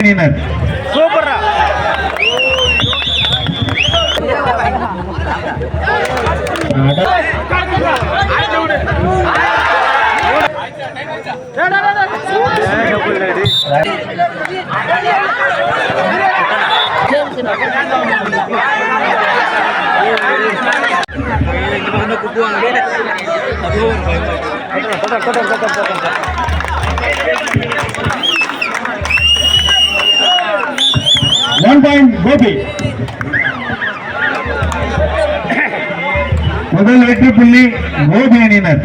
அணியினர் சூப்பர்ரா. One point Gopi முதல் வெற்றி புள்ளி கோபி அணியினர்.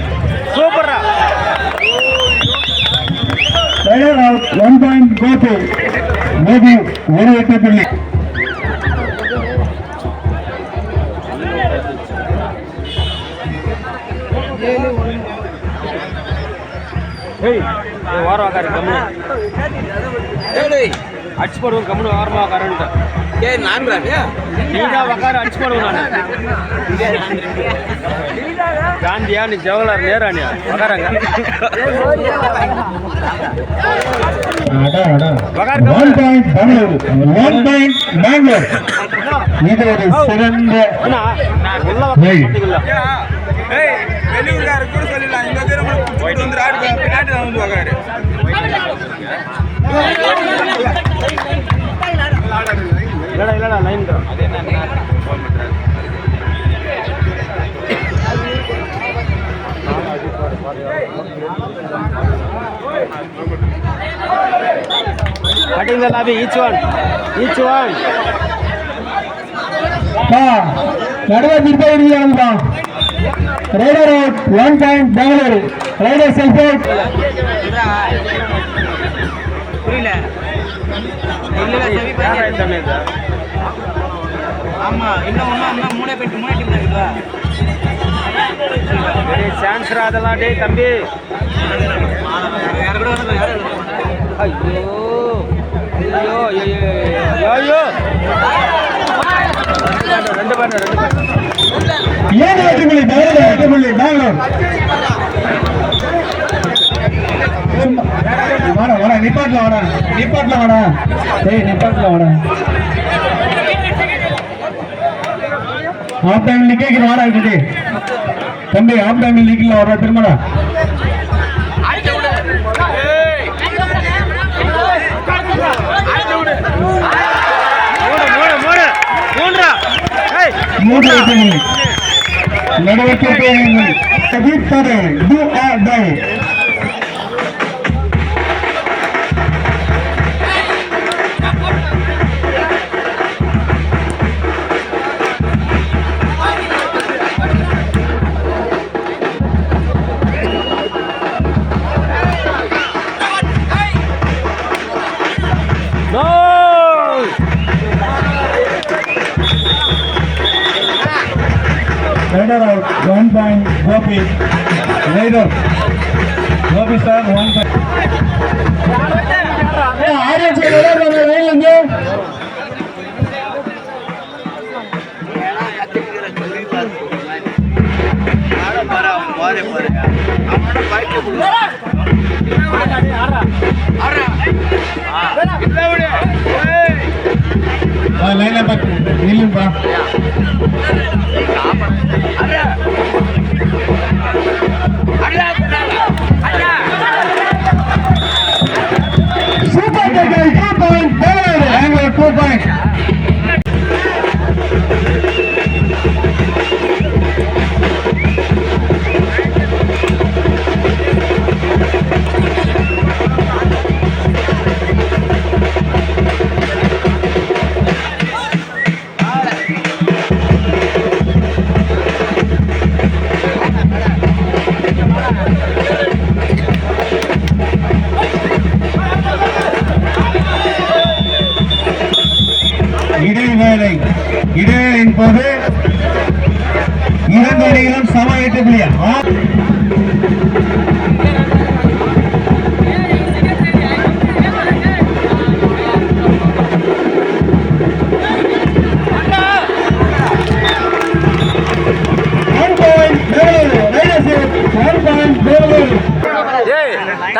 சூப்பர்ரா. ஒன் பாயிண்ட் கோபி கோபி ஒரு வெற்றி புள்ளி. ஏய் வாரம் வாக்காரு கம்முனு அடிச்சு போடுவோம் கம்முனு வாரமா வாக்காருன்ட்டு நீதான் வாக்காரு அடிச்சு போடுவோம் நான். காந்தியா நீ ஜவஹர்லால் இது ஒரு சிறந்த ஏய். வெளியூர்காரர் கூட சொல்லலாம் இந்த பின்னாடி வந்து Cutting the lobby, each one, each one. நடுவே Tirupati இறங்குப்பா raider out one point Bengaluru. Raider self out புரியல? ஆமா இன்னும் இன்னும் மூணே பேட்டு மூணே டீம் இருக்குதா? ரா அதெல்லாம் டேய் தம்பி. ஏழு வெற்றி புள்ளி பெங்களூரு வெற்றி புள்ளி பெங்களூர். வாடா வாடா நிப்பாட்ல வாடா. நிப்பாட்ல வாடா. ஏய் நிப்பாட்ல வாடா. ஆஃப் டைம் நிக்கேக்கிற வாடா விட்டுட்டு தம்பி ஆஃப் டைம் நிக்கல வாடா திரும்படா. மூன்றா. ஏய் மூன்று வெற்றி புள்ளி நடவடிக்கை சதீப் சாரே two Raider out, one point, Gopi. Raider. Gopi sir, one point. Aryan sir விளையாடுறாங்க லைன்ல இருந்து லைன்ல பார்த்து நில்லுப்பா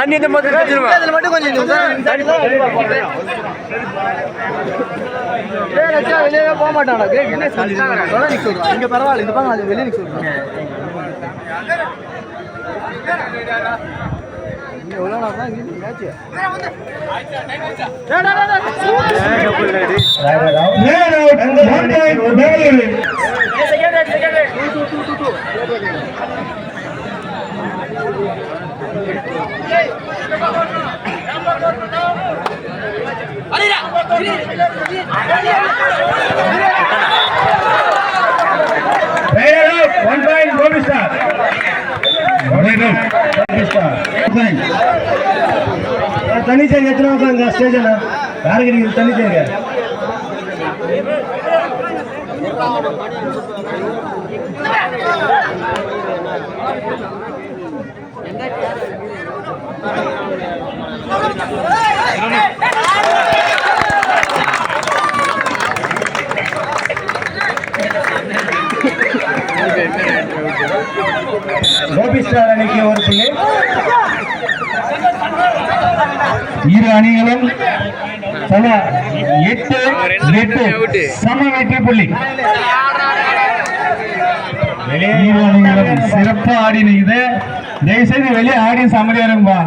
ஏய் தண்ணி இந்த மாதிரி மட்டும் கொஞ்சம் வெளியே போக மாட்டானா என்ன சொல்றாங்க இங்க பரவாயில்ல இது பாருங்க அது வெளியே நிக்க சொல்றாங்க இங்க எவ்வளவு நேரம் தான் இங்க వన్ పాయింట్ గోపి సార్ ఎత్తున స్టేజ్ అన్న యారికి తనిచేయి இரு அணிகளும் சம எட்டு எட்டு சம வெற்றி புள்ளி. இரு அணிகளும் சிறப்பா ஆடினீங்க தயவு செய்து வெளியே ஆடி சமதியா இருக்கும்பா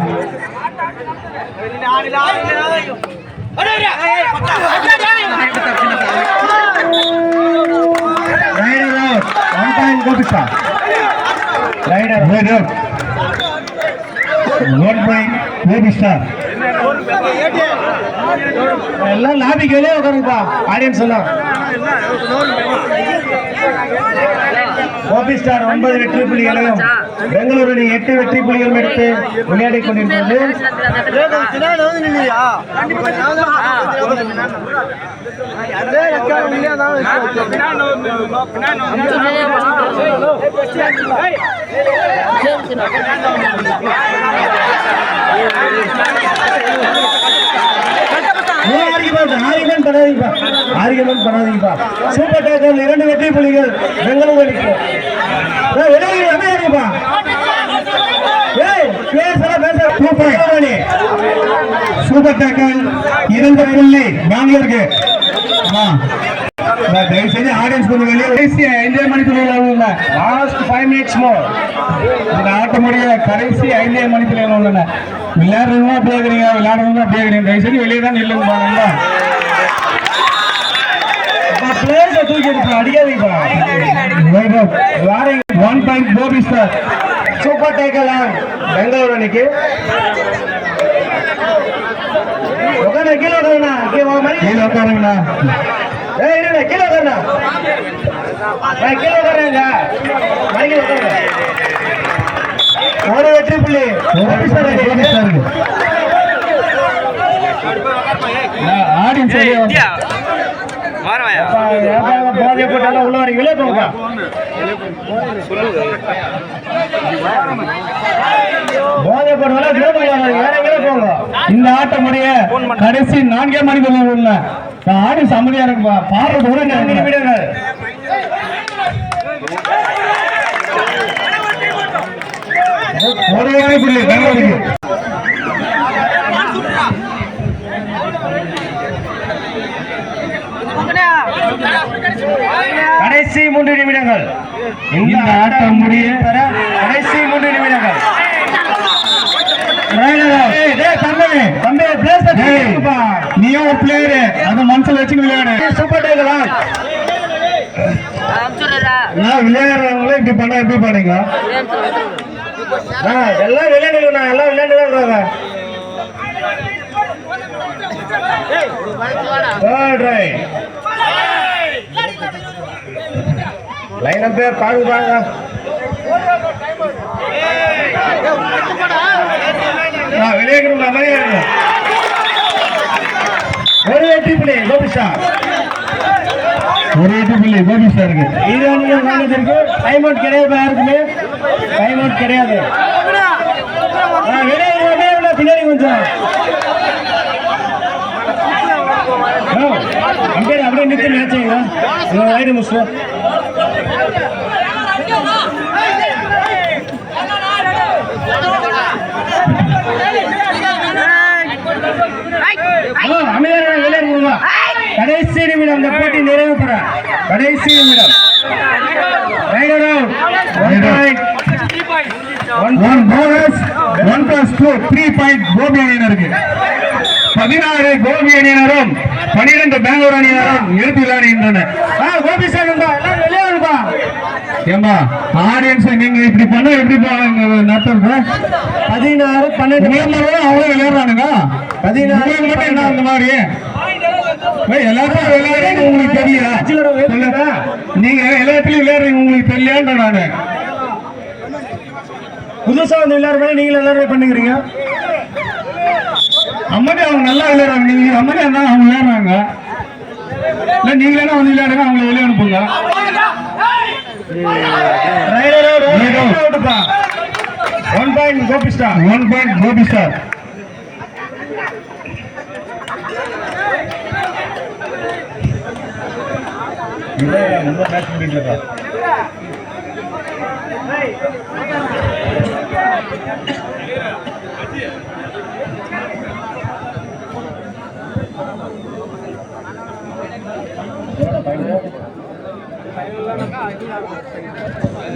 raider out one point Gopi star raider raider one point Gopi star எல்லாம் லாபிக்கு வெளியே உட்காருங்கப்பா ஆடியன்ஸ் எல்லாம் கோபி ஸ்டார் ஒன்பது வெற்றி புள்ளிகளையும் பெங்களூரு அணி எட்டு வெற்றி புள்ளிகளும் எடுத்து விளையாடி கொண்டிருந்தது Thank you. ஆர்கியூமெண்ட் பண்ணாதீங்கப்பா. ஆர்கியூமெண்ட் பண்ணாதீங்கப்பா. சூப்பர் டேக்கர் இரண்டு வெற்றி புள்ளிகள் பெங்களூரு அணிக்கு. வெளியே அமையாதீங்கப்பா. சூப்பர் அணி. சூப்பர் இரண்டு புள்ளி பெங்களூருக்கு. ஆ நான் தயவு செஞ்சு ஆடியன்ஸ் கொஞ்சம் வெளியே கடைசி ஐந்தே மணிக்குள்ள லாஸ்ட் ஃபைவ் மினிட்ஸ் மோர் இந்த ஆட்டமுடைய கடைசி ஐந்தே மணிக்குள்ள உள்ளன. விளையாடுறவங்க அப்படியே இருக்கிறீங்க விளையாடுறவங்க அப்படியே இருக்கிறீங்க தயவு செஞ்சு வெளியே தான் நில்லுங்க பாருங்க பிளேயர்ஸை தூக்கி எடுத்து அடிக்காதீங்கப்பா வாரீங்க. One point Gopi star super tackle Bengaluru அன்னைக்கு உட்காந்து கீழே உட்காருங்கண்ணா. கீழே உட்காருங்கண்ணா. ஏய் இருங்க கீழே உட்காருண்ணா. கீழே உட்காருங்க. மணிக்கு உட்காருங்க. ஒரு வெற்றி புள்ளி. இந்த ஆட்டம் முடிய கடைசி நான்கே மணிக்கு உள்ள. ஆடி சம்மதியா இருக்குப்பா. பாடுறது கூட நிமிடங்கள் ஒரு வெற்றி புள்ளி பெங்களூருக்கு கடைசி மூன்று நிமிடங்கள். இந்த ஆட்டம் முடிய பெற கடைசி மூன்று நிமிடங்கள். நீயும் ஒரு பிளேயரு அது மனசுல வச்சு விளையாடு. சூப்பர் நான் விளையாடுறவங்களே இப்படி பண்ணா எப்படி பண்ணீங்க எல்லாம் விளையாடுங்க நான் எல்லாம் விளையாண்டு தான் லைன் அப்பே பாருங்க பாருங்க ஆ, வெளியே ஒரு வெற்றி புள்ளி கோபிஷா ஒரு வெற்றி பிள்ளை கோபிஷா இருக்கு ஈரானிய வாங்கியதற்கு டைம் அவுட் கிடையாது யாருக்குமே. டைம் அவுட் கிடையாது. பின்னாடி கொஞ்சம். ஆ, அப்படியே அப்படியே நிறுத்தி மேட்சிங்க ரைடு முடிச்சுவோம் ஹலோ அமைதியாக வெளியே இந்த போட்டி நிறைவு பெற. கடைசி நிமிடம் raider out one point one bonus one plus two three point Gopi அணியினருக்கு பதினாறு கோபி அணியினரும் பனிரெண்டு பெங்களூர் அணியினரும் இறுதி விளையாடுகின்றனர் ஆ கோபி சார் ஏம்பா ஆடியன்ஸ் நீங்க இப்படி பண்ண எப்படி நடத்துறது? பதினாறு பன்னெண்டு. உயர்ந்தவங்க அவங்க விளையாடுறானுங்க. பதினாறு, மட்டும் என்ன அந்த மாதிரி? எல்லாரும் விளையாடுறீங்க உங்களுக்கு தெரியல? நீங்க எல்லாத்துலயும் விளையாடுறீங்க உங்களுக்கு தெரியலன்ற நானு. புதுசா வந்து எல்லாரும் நீங்க எல்லாரும் பண்ணுங்கிறீங்க அம்மனே அவங்க நல்லா விளையாடுறாங்க. நீங்க அம்மனே என்ன அவங்க விளையாடுறாங்க. இல்ல நீங்களே வந்து விளையாடுங்க அவங்கள வெளியே அனுப்புங்க. One point Gopi star one point Gopi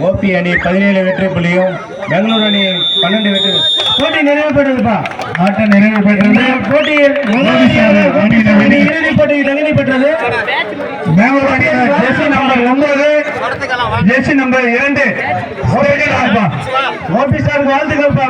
Gopi அணி பதினேழு வெற்றி புள்ளியும் பெங்களூர் அணி பன்னெண்டு வெற்றி போட்டி நிறைவு பெற்றதுப்பா ஆட்டம் நிறைவு பெற்றது போட்டியில் அணி இறுதிப் போட்டியில் தகுதி பெற்றது. பெங்களூர் அணியினர் ஜெர்சி நம்பர் ஒன்பது. ஜெர்சி நம்பர் இரண்டு. கோபி சாருக்கு வாழ்த்துக்கள்ப்பா